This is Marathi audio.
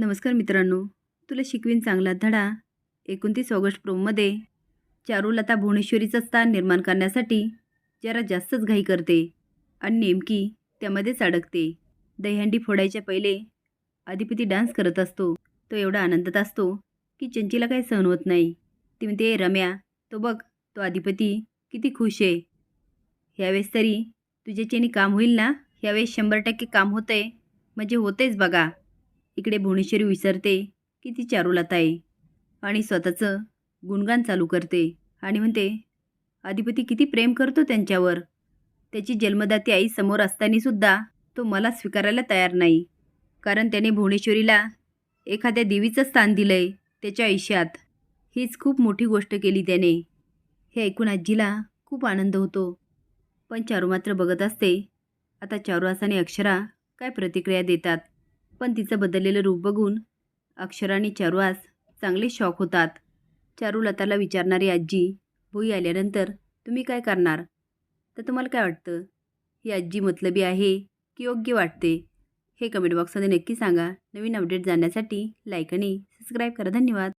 नमस्कार मित्रांनो. तुला शिकवीन चांगला धडा. एकोणतीस ऑगस्ट प्रोममध्ये चारुलता भुवनेश्वरीचं स्थान निर्माण करण्यासाठी जरा जास्तच घाई करते आणि नेमकी त्यामध्येच अडकते. दहीहंडी फोडायच्या पहिले अधिपती डान्स करत असतो. तो एवढा आनंदात असतो की चंचीला काही सहन होत नाही. ती म्हणते "ए, रम्या तो बघ तो अधिपती किती खुश आहे. ह्यावेळेस तरी तुझ्याच्याने काम होईल ना? ह्यावेळेस शंभर टक्के काम होतंय. म्हणजे होतेच बघा. इकडे भुवनेश्वरी विसरते की ती चारुलता आहे आणि स्वतःचं गुणगान चालू करते आणि म्हणते अधिपती किती प्रेम करतो त्यांच्यावर. त्याची जन्मदाती आई समोर असतानासुद्धा तो मला स्वीकारायला तयार नाही. कारण त्याने भुवनेश्वरीला एखाद्या देवीचं स्थान दिलं आहे त्याच्या आयुष्यात. हीच खूप मोठी गोष्ट केली त्याने. हे ऐकून आजीला खूप आनंद होतो. पण चारू मात्र बघत असते आता चारू आणि अक्षरा काय प्रतिक्रिया देतात? पण तिचं बदललेलं रूप बघून अक्षराने आणि चारुहास चांगले शॉक होतात. चारूलताला विचारणारी आजी भुई आल्यानंतर तुम्ही काय करणार? तर तुम्हाला काय वाटतं? ही आजी मतलबी आहे की योग्य वाटते? हे कमेंट बॉक्समध्ये नक्की सांगा. नवीन अपडेट जाण्यासाठी लाईक आणि सबस्क्राईब करा. धन्यवाद.